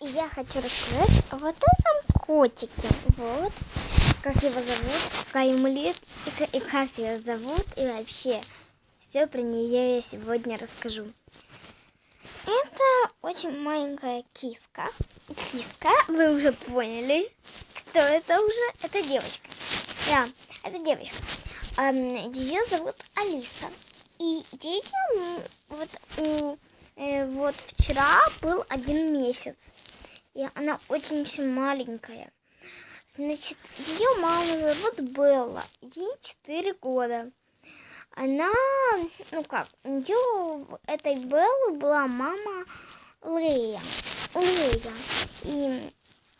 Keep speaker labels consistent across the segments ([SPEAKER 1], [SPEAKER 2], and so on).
[SPEAKER 1] И я хочу рассказать о вот этом котике. Вот. Как его зовут, лет, и, и как ее зовут, и вообще. Все про нее я сегодня расскажу. Это очень маленькая киска. Киска, вы уже поняли, кто это уже? Это девочка. Да, это девочка. ее зовут Алиса. И м, вот, э, вот вчера был один месяц. И она очень-очень маленькая. Значит, ее маму зовут Белла. Ей 4 года. Она, ну как, у нее этой Беллы была мама Лея. Лея. И,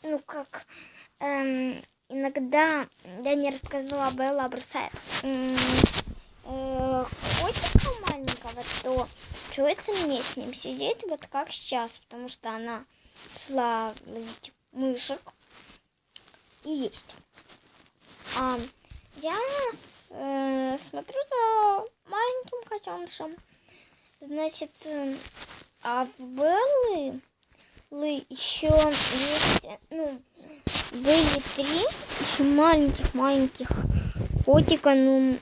[SPEAKER 1] ну как, эм, иногда, я не рассказывала, Белла бросает м, э, котика маленького, то приходится мне с ним сидеть вот как сейчас, потому что она шла ловить мышек и есть. А я э, смотрю за маленьким котенышем. Значит, э, а в Беллы Лы еще есть, ну, были три еще маленьких-маленьких котика, ну,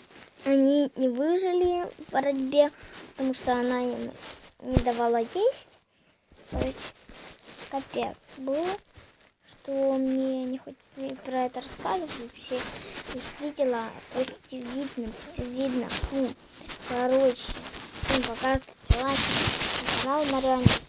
[SPEAKER 1] они не выжили в борьбе, потому что она им не давала есть. То есть капец было, что мне не хочется про это рассказывать. Вообще их видела, пусть видно, все видно. Фу. Короче, всем пока, ставьте лайки, канал Марионетки.